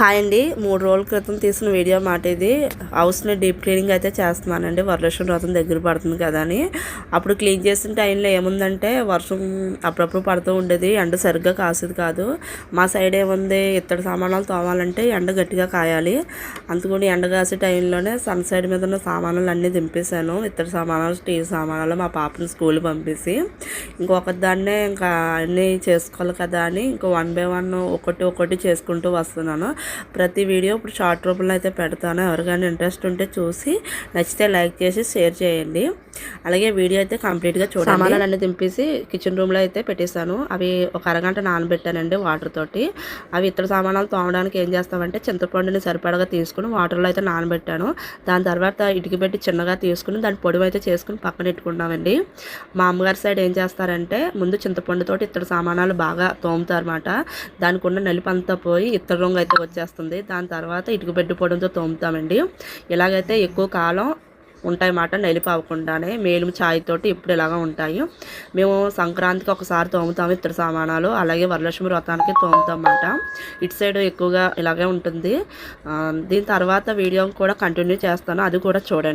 Hi అండి. మూడు రోజుల క్రితం తీసిన వీడియో మాట ఇది. హౌస్ని డీప్ క్లీనింగ్ అయితే చేస్తున్నానండి. వరలక్ష్మి వ్రతం దగ్గర పడుతుంది కదా అని. అప్పుడు క్లీన్ చేసిన టైంలో ఏముందంటే వర్షం అప్పుడప్పుడు పడుతూ ఉండేది. ఎండ సరిగ్గా కాసేది కాదు. మా సైడ్ ఏముంది? ఇత్తడి సామానాలు తోమాలంటే ఎండ గట్టిగా కాయాలి. అందుకని ఎండ కాసే టైంలోనే సన్ సైడ్ మీద ఉన్న సామానాలు అన్నీ దింపేశాను. ఇత్తడి సామానాలు స్టీల్ సామానాలు మా పాపని స్కూల్ పంపేసి. ఇంకొక దాన్నే ఇంకా అన్నీ చేసుకోవాలి కదా అని ఇంకో వన్ బై వన్ ఒకటి ఒకటి చేసుకుంటూ వస్తున్నాను. ప్రతి వీడియో ఇప్పుడు షార్ట్ రూపంలో అయితే పెడతాను. ఎవరికైనా ఇంట్రెస్ట్ ఉంటే చూసి నచ్చితే లైక్ చేసి షేర్ చేయండి. అలాగే వీడియో అయితే కంప్లీట్గా చూడండి. సామాన్లు అన్నీ దింపేసి కిచెన్ రూమ్లో అయితే పెట్టేశాను. అవి ఒక అరగంట నానబెట్టానండి వాటర్ తోటి. అవి ఇతర సామానాలు తోమడానికి ఏం చేస్తామంటే చింతపండుని సరిపడగా తీసుకుని వాటర్లో అయితే నానబెట్టాను. దాని తర్వాత ఇటుకి పెట్టి చిన్నగా తీసుకుని దాని పొడి అయితే చేసుకుని పక్కన పెట్టుకుంటామండి. మా అమ్మగారి సైడ్ ఏం చేస్తారంటే ముందు చింతపండుతోటి ఇతర సామానాలు బాగా తోముతారనమాట దానికి ఉన్న నలిపంతా పోయి ఇతర రంగు అయితే వచ్చేస్తుంది. దాని తర్వాత ఇటుక పెట్టి పొడంతో తోముతామండి. ఇలాగైతే ఎక్కువ కాలం ఉంటాయి మాట నలిపవకుండానే మేలు ఛాయ్ తోటి ఇప్పుడు ఇలాగా ఉంటాయి. మేము సంక్రాంతికి ఒకసారి తోముతాము ఇతర సామానాలు అలాగే వరలక్ష్మి వ్రతానికి తోముతాం మాట. ఇటు సైడ్ ఎక్కువగా ఇలాగే ఉంటుంది. దీని తర్వాత వీడియో కూడా కంటిన్యూ చేస్తాను. అది కూడా చూడండి.